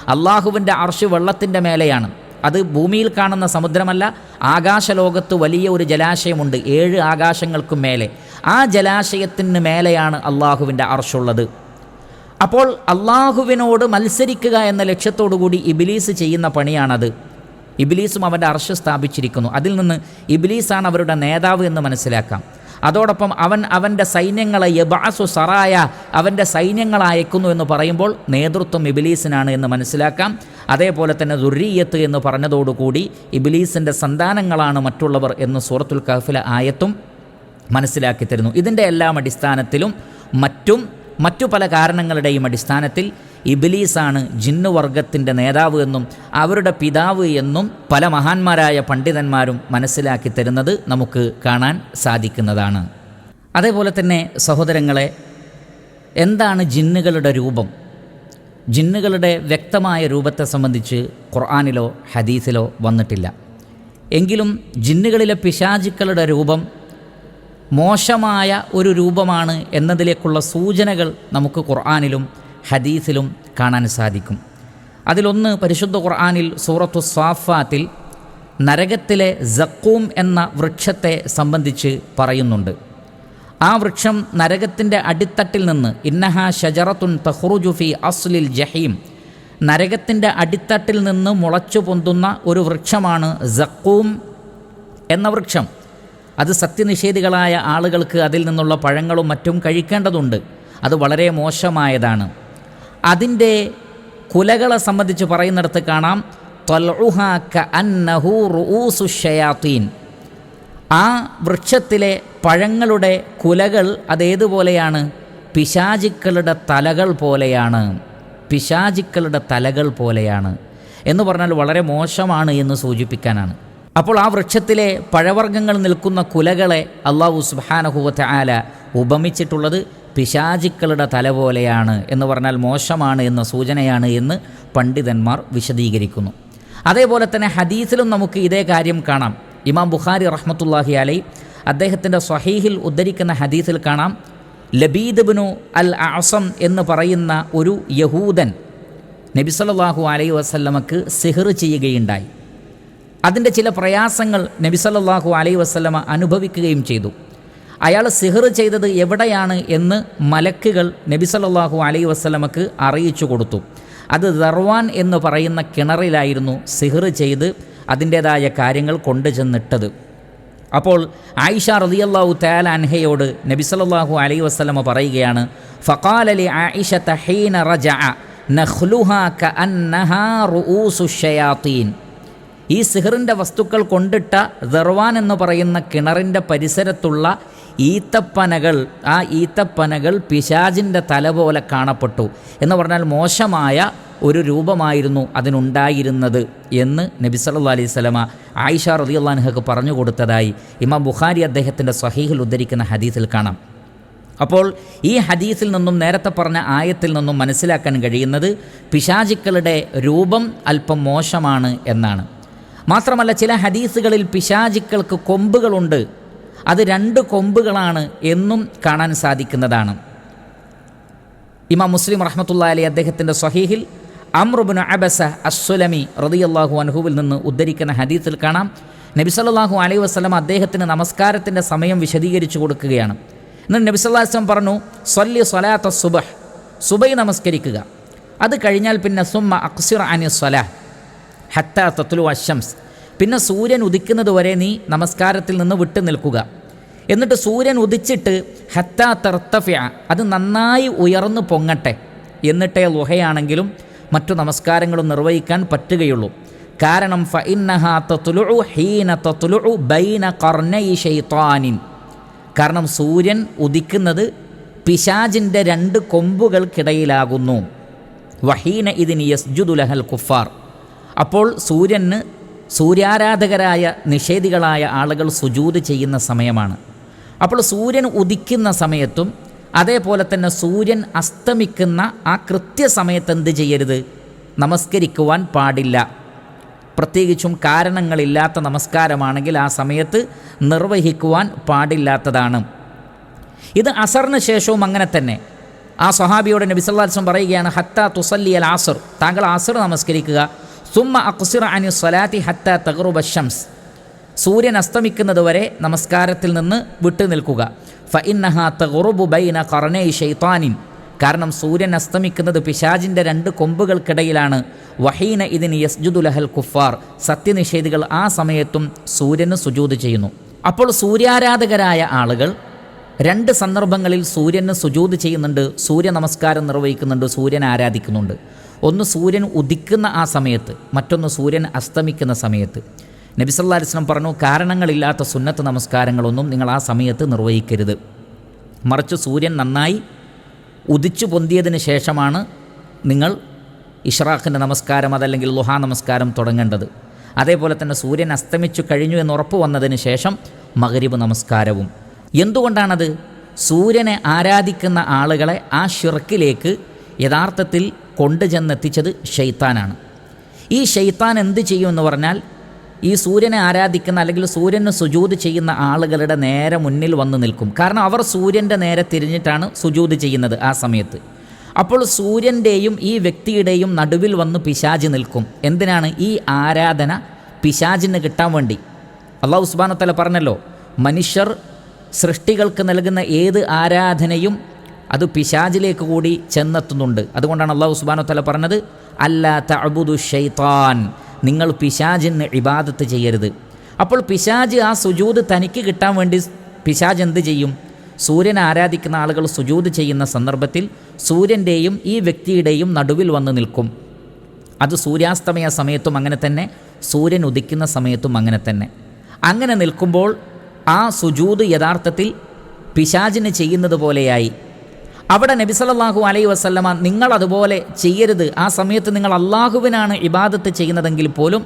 അള്ളാഹുവിന്റെ അർഷ് വെള്ളത്തിന്റെ മേലെയാണ്. അത് ഭൂമിയിൽ കാണുന്ന സമുദ്രമല്ല ആകാശലോകത്ത് വലിയ ഒരു ജലാശയമുണ്ട്. ഏഴ് ആകാശങ്ങൾക്കും മേലെ. ആ ജലാശയത്തിന് മേലെയാണ് അള്ളാഹുവിന്റെ അർഷുള്ളത്. അപ്പോൾ അള്ളാഹുവിനോട് മത്സരിക്കുക എന്ന ലക്ഷ്യത്തോടു കൂടി ഇബിലീസ് ചെയ്യുന്ന പണിയാണത്. ഇബിലീസും അവന്റെ അർഷ് സ്ഥാപിച്ചിരിക്കുന്നു. അതിൽ നിന്ന് ഇബിലീസാണ് അവരുടെ നേതാവ് എന്ന് മനസ്സിലാക്കാം. അതോടൊപ്പം അവൻ അവന്റെ സൈന്യങ്ങളെ യബാസു സറായ അവന്റെ സൈന്യങ്ങൾ അയക്കുന്നു എന്ന് പറയുമ്പോൾ നേതൃത്വം ഇബിലീസിനാണ് എന്ന് മനസ്സിലാക്കാം. അതേപോലെ തന്നെ ദുരീയത്ത് എന്ന് പറഞ്ഞതോടുകൂടി ഇബിലീസിന്റെ സന്താനങ്ങളാണ് മറ്റുള്ളവർ എന്ന് സൂറത്തുൽ കഹഫിലെ ആയത്തും മനസ്സിലാക്കി തരുന്നു. ഇതിന്റെ എല്ലാം അടിസ്ഥാനത്തിലും മറ്റും മറ്റു പല കാരണങ്ങളുടെയും അടിസ്ഥാനത്തിൽ ഇബിലീസാണ് ജിന്നുവർഗത്തിന്റെ നേതാവ് എന്നും അവരുടെ പിതാവ് എന്നും പല മഹാന്മാരായ പണ്ഡിതന്മാരും മനസ്സിലാക്കി തരുന്നത് നമുക്ക് കാണാൻ സാധിക്കുന്നതാണ്. അതേപോലെ തന്നെ സഹോദരങ്ങളെ എന്താണ് ജിന്നുകളുടെ രൂപം? ജിന്നുകളുടെ വ്യക്തമായ രൂപത്തെ സംബന്ധിച്ച് ഖുർആാനിലോ ഹദീസിലോ വന്നിട്ടില്ല. എങ്കിലും ജിന്നുകളിലെ പിശാചുക്കളുടെ രൂപം മോശമായ ഒരു രൂപമാണ് എന്നതിലേക്കുള്ള സൂചനകൾ നമുക്ക് ഖുർആാനിലും ഹദീസിലും കാണാൻ സാധിക്കും. അതിലൊന്ന് പരിശുദ്ധ ഖുർആാനിൽ സൂറത്തു സ്വാഫാത്തിൽ നരകത്തിലെ സക്കൂം എന്ന വൃക്ഷത്തെ സംബന്ധിച്ച് പറയുന്നുണ്ട്. ആ വൃക്ഷം നരകത്തിന്റെ അടിത്തട്ടിൽ നിന്ന് ഇന്നഹ ഷജറത്തുൻ തഹ്റുജുഫി അസ്ലിൽ ജഹീം നരകത്തിന്റെ അടിത്തട്ടിൽ നിന്ന് മുളച്ചു പൊന്തുന്ന ഒരു വൃക്ഷമാണ് സക്കൂം എന്ന വൃക്ഷം. അത് സത്യനിഷേധികളായ ആളുകൾക്ക് അതിൽ നിന്നുള്ള പഴങ്ങളും മറ്റും കഴിക്കേണ്ടതുണ്ട്. അത് വളരെ മോശമായതാണ്. അതിന്റെ കുലകളെ സംബന്ധിച്ച് പറയുന്നിടത്ത് കാണാം ഷയാത്തീൻ. ആ വൃക്ഷത്തിലെ പഴങ്ങളുടെ കുലകൾ അതേതുപോലെയാണ് പിശാചിക്കളുടെ തലകൾ പോലെയാണ്. പിശാചിക്കളുടെ തലകൾ പോലെയാണ്. എന്ന് പറഞ്ഞാൽ വളരെ മോശമാണ് എന്ന് സൂചിപ്പിക്കാനാണ്. അപ്പോൾ ആ വൃക്ഷത്തിലെ പഴവർഗങ്ങൾ നിൽക്കുന്ന കുലകളെ അള്ളാഹു സുബാനഹുവത്തെ ആല ഉപമിച്ചിട്ടുള്ളത് പിശാചിക്കളുടെ തല പോലെയാണ് എന്ന് പറഞ്ഞാൽ മോശമാണ് എന്ന സൂചനയാണ് എന്ന് പണ്ഡിതന്മാർ വിശദീകരിക്കുന്നു. അതേപോലെ തന്നെ ഹദീസിലും നമുക്ക് ഇതേ കാര്യം കാണാം. ഇമാം ബുഖാരി റഹ്മത്തുല്ലാഹി അലൈ അദ്ദേഹത്തിന്റെ സ്വഹീഹിൽ ഉദ്ധരിക്കുന്ന ഹദീസിൽ കാണാം. ലബീദ്ബിനു അൽ ആസം എന്ന് പറയുന്ന ഒരു യഹൂദൻ നബിസലാഹു അലൈ വസല്ലമക്ക് സിഹർ ചെയ്യുകയുണ്ടായി. അതിന്റെ ചില പ്രയാസങ്ങൾ നബിസല്ലാഹു അലൈ വസ്ലമ അനുഭവിക്കുകയും ചെയ്തു. അയാൾ സിഹർ ചെയ്തത് എവിടെയാണ് എന്ന് മലക്കുകൾ നബിസല്ലാഹു അലൈ വസ്ലമക്ക് അറിയിച്ചു കൊടുത്തു. അത് ദർവാൻ എന്ന് പറയുന്ന കിണറിലായിരുന്നു സിഹർ ചെയ്ത് അതിന്റേതായ കാര്യങ്ങൾ കൊണ്ടു ചെന്നിട്ടത്. അപ്പോൾ ആയിഷ റളിയല്ലാഹു തആല അൻഹയോട് നബി അലൈ വസ്ലമ പറയുകയാണ് ഫഖാല അലി ആയിഷ തഹീന റജഅ നഖ്ലുഹാ ക അന്നഹാ ഷയാത്തീൻ ഈ സിഹറിന്റെ വസ്തുക്കൾ കൊണ്ടിട്ട ദർവാൻ എന്ന് പറയുന്ന കിണറിന്റെ പരിസരത്തുള്ള ഈത്തപ്പനകൾ ആ ഈത്തപ്പനകൾ പിശാജിന്റെ തല പോലെ കാണപ്പെട്ടു എന്ന് പറഞ്ഞാൽ മോശമായ ഒരു രൂപമായിരുന്നു അതിനുണ്ടായിരുന്നത് എന്ന് നബി സല്ലു അലൈഹി സ്വലമ ആയിഷ റളിയല്ലാഹുക്ക് പറഞ്ഞു കൊടുത്തതായി. ഇമാം ബുഖാരി അദ്ദേഹത്തിന്റെ സഹീഹിൽ ഉദ്ധരിക്കുന്ന ഹദീസിൽ കാണാം. അപ്പോൾ ഈ ഹദീസിൽ നിന്നും നേരത്തെ പറഞ്ഞ ആയത്തിൽ നിന്നും മനസ്സിലാക്കാൻ കഴിയുന്നത് പിശാചിക്കളുടെ രൂപം അല്പം മോശമാണ് എന്നാണ്. മാത്രമല്ല ചില ഹദീസുകളിൽ പിശാചിക്കൾക്ക് കൊമ്പുകളുണ്ട്. അത് രണ്ട് കൊമ്പുകളാണ് എന്നും കാണാൻ സാധിക്കുന്നതാണ്. ഇമാം മുസ്ലിം റഹ്മത്തുള്ള അലി അദ്ദേഹത്തിന്റെ സ്വഹീഹിൽ അമ്രുബിൻ അബസ അസ്സുലമി റതിയല്ലാഹു അൻഹുവിൽ നിന്ന് ഉദ്ധരിക്കുന്ന ഹദീസിൽ കാണാം. നബി സല്ലല്ലാഹു അലൈഹി വസ്ലം അദ്ദേഹത്തിന് നമസ്കാരത്തിന്റെ സമയം വിശദീകരിച്ചു കൊടുക്കുകയാണ്. എന്നിട്ട് നബി പറഞ്ഞു സ്വല്ലി സ്വലാത്ത സുബഹ്. സുബൈ നമസ്കരിക്കുക. അത് കഴിഞ്ഞാൽ പിന്നെ സുമ്മ അക്സിർ അനി സ്വലാഹ് ഹത്ത തത്തുലു അശംസ് പിന്നെ സൂര്യൻ ഉദിക്കുന്നത് വരെ നീ നമസ്കാരത്തിൽ നിന്ന് വിട്ടു നിൽക്കുക. എന്നിട്ട് സൂര്യൻ ഉദിച്ചിട്ട് ഹത്ത തർത്തഫ്യ അത് നന്നായി ഉയർന്നു പൊങ്ങട്ടെ. എന്നിട്ടേ ലുഹയാണെങ്കിലും മറ്റു നമസ്കാരങ്ങളും നിർവഹിക്കാൻ പറ്റുകയുള്ളൂ. കാരണം ഫ ഇന്നഹ ഹീന തത്തുലു ബൈന കർണൈ ഷെയ്ത്താനിൻ കാരണം സൂര്യൻ ഉദിക്കുന്നത് പിശാജിന്റെ രണ്ട് കൊമ്പുകൾക്കിടയിലാകുന്നു. വഹീന ഇതിന് യസ്ജുദുലഹൽ കുഫാർ. അപ്പോൾ സൂര്യന് സൂര്യാരാധകരായ നിഷേധികളായ ആളുകൾ സുജൂത് ചെയ്യുന്ന സമയമാണ്. അപ്പോൾ സൂര്യൻ ഉദിക്കുന്ന സമയത്തും അതേപോലെ തന്നെ സൂര്യൻ അസ്തമിക്കുന്ന ആ കൃത്യസമയത്ത് എന്ത് ചെയ്യരുത്? നമസ്കരിക്കുവാൻ പാടില്ല. പ്രത്യേകിച്ചും കാരണങ്ങളില്ലാത്ത നമസ്കാരമാണെങ്കിൽ ആ സമയത്ത് നിർവഹിക്കുവാൻ പാടില്ലാത്തതാണ്. ഇത് അസറിന് ശേഷവും അങ്ങനെ തന്നെ. ആ സ്വഹാബിയോട് നബി സല്ലാസ്വം പറയുകയാണ് ഹത്ത തുസല്ലി അൽ ആസർ താങ്കൾ ആസർ നമസ്കരിക്കുക. സുമ്മ അക്സിർ അനി സ്വലാത്തി ഹത്ത തകറുബ ഷംസ് സൂര്യൻ അസ്തമിക്കുന്നത് വരെ നമസ്കാരത്തിൽ നിന്ന് വിട്ടുനിൽക്കുക ഫ ഇന്നഹ തകറുബു ബൈന കറനെ ഷെയ്ത്താനിൻ കാരണം സൂര്യൻ അസ്തമിക്കുന്നത് പിശാജിന്റെ രണ്ട് കൊമ്പുകൾക്കിടയിലാണ്. വഹീന ഇതിന് യസ്ജുദുലഹൽ കുഫാർ. സത്യനിഷേധികൾ ആ സമയത്തും സൂര്യന് സുജൂത് ചെയ്യുന്നു. അപ്പോൾ സൂര്യാരാധകരായ ആളുകൾ രണ്ട് സന്ദർഭങ്ങളിൽ സൂര്യന് സുജൂത് ചെയ്യുന്നുണ്ട് സൂര്യ നമസ്കാരം നിർവഹിക്കുന്നുണ്ട് സൂര്യൻ ആരാധിക്കുന്നുണ്ട്. ഒന്ന് സൂര്യൻ ഉദിക്കുന്ന ആ സമയത്ത് മറ്റൊന്ന് സൂര്യൻ അസ്തമിക്കുന്ന സമയത്ത്. നബി സല്ലാ അലൈഹി വസല്ലം പറഞ്ഞു കാരണങ്ങളില്ലാത്ത സുന്നത്ത് നമസ്കാരങ്ങളൊന്നും നിങ്ങൾ ആ സമയത്ത് നിർവഹിക്കരുത്. മറിച്ച് സൂര്യൻ നന്നായി ഉദിച്ചു പൊന്തിയതിന് ശേഷമാണ് നിങ്ങൾ ഇഷ്റാഖിന്റെ നമസ്കാരം അതല്ലെങ്കിൽ ലുഹാ നമസ്കാരം തുടങ്ങേണ്ടത്. അതേപോലെ തന്നെ സൂര്യൻ അസ്തമിച്ചു കഴിഞ്ഞു എന്ന് ഉറപ്പ് വന്നതിന് ശേഷം മകരിബ് നമസ്കാരവും. എന്തുകൊണ്ടാണത്? സൂര്യനെ ആരാധിക്കുന്ന ആളുകളെ ആ ഷിർക്കിലേക്ക് യഥാർത്ഥത്തിൽ കൊണ്ടുചെന്നെത്തിച്ചത് ഷെയ്ത്താനാണ് ഈ ഷെയ്ത്താൻ എന്ത് ചെയ്യുമെന്ന് പറഞ്ഞാൽ ഈ സൂര്യനെ ആരാധിക്കുന്ന അല്ലെങ്കിൽ സൂര്യന് സുജൂത് ചെയ്യുന്ന ആളുകളുടെ നേരെ മുന്നിൽ വന്ന് നിൽക്കും. കാരണം അവർ സൂര്യന്റെ നേരെ തിരിഞ്ഞിട്ടാണ് സുജൂത് ചെയ്യുന്നത് ആ സമയത്ത്. അപ്പോൾ സൂര്യന്റെയും ഈ വ്യക്തിയുടെയും നടുവിൽ വന്ന് പിശാജ് നിൽക്കും. എന്തിനാണ്? ഈ ആരാധന പിശാജിന് കിട്ടാൻ വേണ്ടി. അള്ളാഹു ഉസ്ബാനത്തല പറഞ്ഞല്ലോ മനുഷ്യർ സൃഷ്ടികൾക്ക് നൽകുന്ന ഏത് ആരാധനയും അത് പിശാജിലേക്ക് കൂടി ചെന്നെത്തുന്നുണ്ട്. അതുകൊണ്ടാണ് അള്ളാഹു സുബാനത്തല പറഞ്ഞത് അല്ലാ തഅബുദു ഷെയ്ത്താൻ നിങ്ങൾ പിശാജിന് ഇബാദത്ത് ചെയ്യരുത്. അപ്പോൾ പിശാജ് ആ സുജൂത് തനിക്ക് കിട്ടാൻ വേണ്ടി പിശാജ് എന്ത് ചെയ്യും? സൂര്യനെ ആരാധിക്കുന്ന ആളുകൾ സുജൂത് ചെയ്യുന്ന സന്ദർഭത്തിൽ സൂര്യന്റെയും ഈ വ്യക്തിയുടെയും നടുവിൽ വന്ന് നിൽക്കും. അത് സൂര്യാസ്തമയ സമയത്തും അങ്ങനെ തന്നെ സൂര്യൻ ഉദിക്കുന്ന സമയത്തും അങ്ങനെ തന്നെ. അങ്ങനെ നിൽക്കുമ്പോൾ ആ സുജൂത് യഥാർത്ഥത്തിൽ പിശാജിന് ചെയ്യുന്നത് പോലെയായി. അവിടെ നബി സല്ലല്ലാഹു അലൈ വസല്ലമ നിങ്ങൾ അതുപോലെ ചെയ്യരുത്. ആ സമയത്ത് നിങ്ങൾ അള്ളാഹുവിനാണ് ഇബാദത്ത് ചെയ്യുന്നതെങ്കിൽ പോലും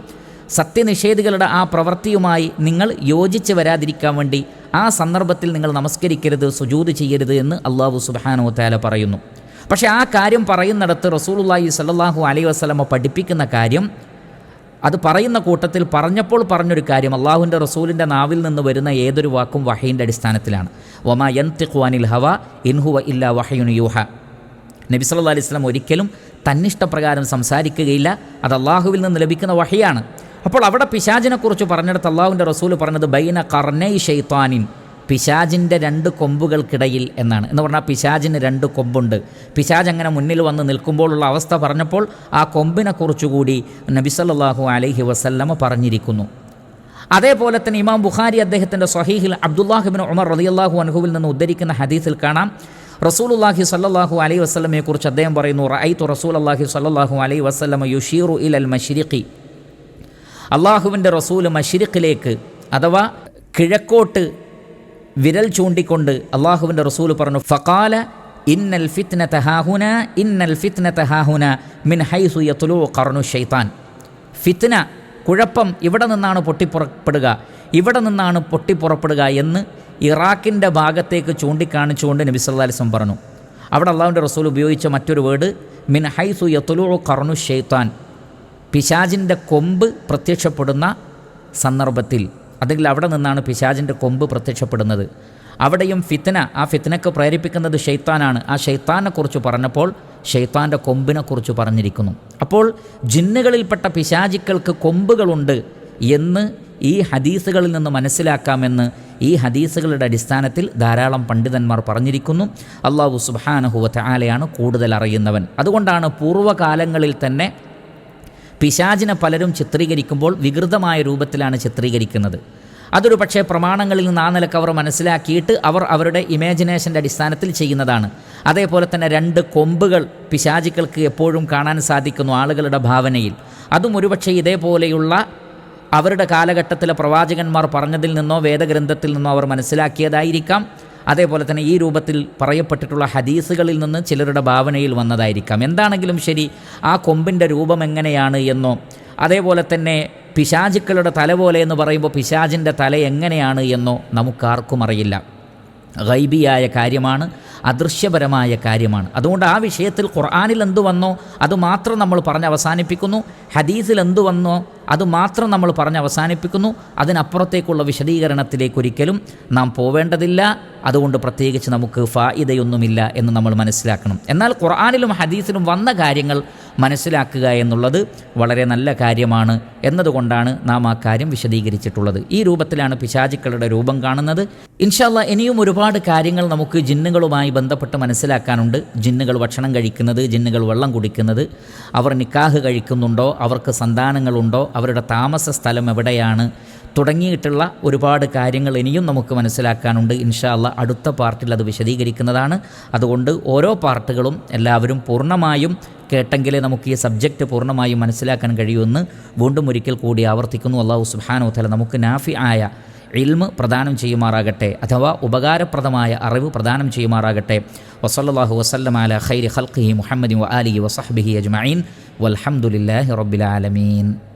സത്യനിഷേധികളുടെ ആ പ്രവൃത്തിയുമായി നിങ്ങൾ യോജിച്ച് വരാതിരിക്കാൻ വേണ്ടി ആ സന്ദർഭത്തിൽ നിങ്ങൾ നമസ്കരിക്കരുത് സുജൂത് ചെയ്യരുത് എന്ന് അള്ളാഹു സുബാനോ താല പറയുന്നു. പക്ഷേ ആ കാര്യം പറയുന്നിടത്ത് റസൂലുള്ളാഹി സല്ലല്ലാഹു അലൈ വസല്ലമ പഠിപ്പിക്കുന്ന കാര്യം അത് പറയുന്ന കൂട്ടത്തിൽ പറഞ്ഞപ്പോൾ പറഞ്ഞൊരു കാര്യം. അള്ളാഹുവിന്റെ റസൂലിന്റെ നാവിൽ നിന്ന് വരുന്ന ഏതൊരു വാക്കും വഹയിന്റെ അടിസ്ഥാനത്തിലാണ്. ഒമാ യന്തിഖ്വാനിൽ ഹവ ഇൻഹുവ ഇല്ല വഹയുൻ യൂഹ. നബി സല്ലാ അലൈഹി വസല്ലം ഒരിക്കലും തന്നിഷ്ടപ്രകാരം സംസാരിക്കുകയില്ല. അത് അള്ളാഹുവിൽ നിന്ന് ലഭിക്കുന്ന വഹയാണ്. അപ്പോൾ അവിടെ പിശാചിനെക്കുറിച്ച് പറഞ്ഞെടുത്ത് അള്ളാഹുവിന്റെ റസൂൽ പറഞ്ഞത് ബൈന കർണൈ ഷെയ്ത്താനിൻ പിശാജിന്റെ രണ്ട് കൊമ്പുകൾക്കിടയിൽ എന്നാണ്. എന്ന് പറഞ്ഞാൽ പിശാജിന് രണ്ട് കൊമ്പുണ്ട്. പിശാജ് അങ്ങനെ മുന്നിൽ വന്ന് നിൽക്കുമ്പോഴുള്ള അവസ്ഥ പറഞ്ഞപ്പോൾ ആ കൊമ്പിനെക്കുറിച്ചുകൂടി നബിസല്ലാഹു അലൈഹി വസല്ലമ പറഞ്ഞിരിക്കുന്നു. അതേപോലെ തന്നെ ഇമാം ബുഖാരി അദ്ദേഹത്തിന്റെ സ്വഹീഹിൽ അബ്ദുല്ലാഹിബിൻ ഉമർ റളിയല്ലാഹു അൻഹുവിൽ നിന്ന് ഉദ്ധരിക്കുന്ന ഹദീസിൽ കാണാം. റസൂലുല്ലാഹി സല്ലാഹു അലൈഹി വസ്ലമയെ കുറിച്ച് അദ്ദേഹം പറയുന്നു റഅയ്തു റസൂൽ അള്ളാഹി സല്ലാഹു അലൈഹി വസ്ലമ യുഷീറു ഇൽ അൽ മഷിരിഖി അള്ളാഹുവിന്റെ റസൂൽ മഷിരിഖിലേക്ക് അഥവാ കിഴക്കോട്ട് വിരൽ ചൂണ്ടിക്കൊണ്ട് അള്ളാഹുവിന്റെ റസൂൽ പറഞ്ഞു ഫക്കാല ഇന്നൽ ഫിത്ന തഹാഹുന ഇന്നൽ ഫിത്ന തഹാഹുന മിൻ ഹൈസു യത്തുലു കർണു ഷെയ്ത്താൻ ഫിത്ന കുഴപ്പം ഇവിടെ നിന്നാണ് പൊട്ടിപ്പുറപ്പെടുക ഇവിടെ നിന്നാണ് പൊട്ടിപ്പുറപ്പെടുക എന്ന് ഇറാഖിന്റെ ഭാഗത്തേക്ക് ചൂണ്ടിക്കാണിച്ചുകൊണ്ട് നബി വസല്ലം പറഞ്ഞു. അവിടെ അള്ളാഹുവിന്റെ റസൂൽ ഉപയോഗിച്ച മറ്റൊരു വേർഡ് മിൻ ഹൈസു യത്തുലു കർണു ഷെയ്ത്താൻ പിശാജിന്റെ കൊമ്പ് പ്രത്യക്ഷപ്പെടുന്ന സന്ദർഭത്തിൽ അല്ലെങ്കിൽ അവിടെ നിന്നാണ് പിശാജിന്റെ കൊമ്പ് പ്രത്യക്ഷപ്പെടുന്നത്. അവിടെയും ഫിത്തന ആ ഫിത്തനക്ക് പ്രേരിപ്പിക്കുന്നത് ഷെയ്ത്താനാണ് ആ ഷെയ്ത്താനെക്കുറിച്ച് പറഞ്ഞപ്പോൾ ഷെയ്ത്താന്റെ കൊമ്പിനെക്കുറിച്ച് പറഞ്ഞിരിക്കുന്നു. അപ്പോൾ ജിന്നുകളിൽപ്പെട്ട പിശാചിക്കൾക്ക് കൊമ്പുകളുണ്ട് എന്ന് ഈ ഹദീസുകളിൽ നിന്ന് മനസ്സിലാക്കാമെന്ന് ഈ ഹദീസുകളുടെ അടിസ്ഥാനത്തിൽ ധാരാളം പണ്ഡിതന്മാർ പറഞ്ഞിരിക്കുന്നു. അള്ളാഹു സുബാനഹുവ ആലയാണ് കൂടുതൽ അറിയുന്നവൻ. അതുകൊണ്ടാണ് പൂർവകാലങ്ങളിൽ തന്നെ പിശാചിനെ പലരും ചിത്രീകരിക്കുമ്പോൾ വികൃതമായ രൂപത്തിലാണ് ചിത്രീകരിക്കുന്നത്. അതൊരു പക്ഷേ പ്രമാണങ്ങളിൽ നിന്ന് ആ നിലയ്ക്ക് അവർ മനസ്സിലാക്കിയിട്ട് അവർ അവരുടെ ഇമാജിനേഷന്റെ അടിസ്ഥാനത്തിൽ ചെയ്യുന്നതാണ്. അതേപോലെ തന്നെ രണ്ട് കൊമ്പുകൾ പിശാചിക്കൾക്ക് എപ്പോഴും കാണാൻ സാധിക്കുന്നു ആളുകളുടെ ഭാവനയിൽ. അതും ഒരുപക്ഷെ ഇതേപോലെയുള്ള അവരുടെ കാലഘട്ടത്തിലെ പ്രവാചകന്മാർ പറഞ്ഞതിൽ നിന്നോ വേദഗ്രന്ഥത്തിൽ നിന്നോ അവർ മനസ്സിലാക്കിയതായിരിക്കാം. അതേപോലെ തന്നെ ഈ രൂപത്തിൽ പറയപ്പെട്ടിട്ടുള്ള ഹദീസുകളിൽ നിന്ന് ചിലരുടെ ഭാവനയിൽ വന്നതായിരിക്കാം. എന്താണെങ്കിലും ശരി ആ കൊമ്പിന്റെ രൂപം എങ്ങനെയാണ് എന്നോ അതേപോലെ തന്നെ പിശാചുക്കളുടെ തല പോലെ എന്ന് പറയുമ്പോൾ പിശാജിന്റെ തല എങ്ങനെയാണ് എന്നോ നമുക്കാർക്കും അറിയില്ല. ഗൈബിയായ കാര്യമാണ് അദൃശ്യപരമായ കാര്യമാണ്. അതുകൊണ്ട് ആ വിഷയത്തിൽ ഖുർആാനിൽ എന്തു വന്നോ അത് മാത്രം നമ്മൾ പറഞ്ഞ് അവസാനിപ്പിക്കുന്നു. ഹദീസിൽ എന്തു വന്നോ അത് മാത്രം നമ്മൾ പറഞ്ഞ് അവസാനിപ്പിക്കുന്നു. അതിനപ്പുറത്തേക്കുള്ള വിശദീകരണത്തിലേക്ക് ഒരിക്കലും നാം പോവേണ്ടതില്ല. അതുകൊണ്ട് പ്രത്യേകിച്ച് നമുക്ക് ഫായിദയൊന്നുമില്ല എന്ന് നമ്മൾ മനസ്സിലാക്കണം. എന്നാൽ ഖുർആാനിലും ഹദീസിലും വന്ന കാര്യങ്ങൾ മനസ്സിലാക്കുക എന്നുള്ളത് വളരെ നല്ല കാര്യമാണ് എന്നതുകൊണ്ടാണ് നാം ആ കാര്യം വിശദീകരിച്ചിട്ടുള്ളത്. ഈ രൂപത്തിലാണ് പിശാചുക്കളുടെ രൂപം കാണുന്നത്. ഇൻഷാല്ല ഇനിയും ഒരുപാട് കാര്യങ്ങൾ നമുക്ക് ജിന്നുകളുമായി ബന്ധപ്പെട്ട് മനസ്സിലാക്കാനുണ്ട്. ജിന്നുകൾ ഭക്ഷണം കഴിക്കുന്നത് ജിന്നുകൾ വെള്ളം കുടിക്കുന്നത്. അവർ നിക്കാഹ് കഴിക്കുന്നുണ്ടോ? അവർക്ക് സന്താനങ്ങളുണ്ടോ? അവരുടെ താമസ സ്ഥലം എവിടെയാണ്? തുടങ്ങിയിട്ടുള്ള ഒരുപാട് കാര്യങ്ങൾ ഇനിയും നമുക്ക് മനസ്സിലാക്കാനുണ്ട്. ഇൻഷാല്ല അടുത്ത പാർട്ടിൽ അത് വിശദീകരിക്കുന്നതാണ്. അതുകൊണ്ട് ഓരോ പാർട്ടുകളും എല്ലാവരും പൂർണമായും കേട്ടെങ്കിലേ നമുക്ക് ഈ സബ്ജക്റ്റ് പൂർണമായും മനസ്സിലാക്കാൻ കഴിയുമെന്ന് വീണ്ടും ഒരിക്കൽ കൂടി ആവർത്തിക്കുന്നു. അള്ളാഹു സുബാനോ തല നമുക്ക് നാഫി ആയ ഇൽമ് പ്രദാനം ചെയ്യുമാറാകട്ടെ അഥവാ ഉപകാരപ്രദമായ അറിവ് പ്രദാനം ചെയ്യുമാറാകട്ടെ. വസല്ലാഹു വസ്ലം അല ഖൈരി ഖൽഖി മുഹമ്മദി വ ആലിഹി വസഹബിഹി അജ്മീൻ വൽഹമുല്ലാഹി റബ്ബിൽ ആലമീൻ.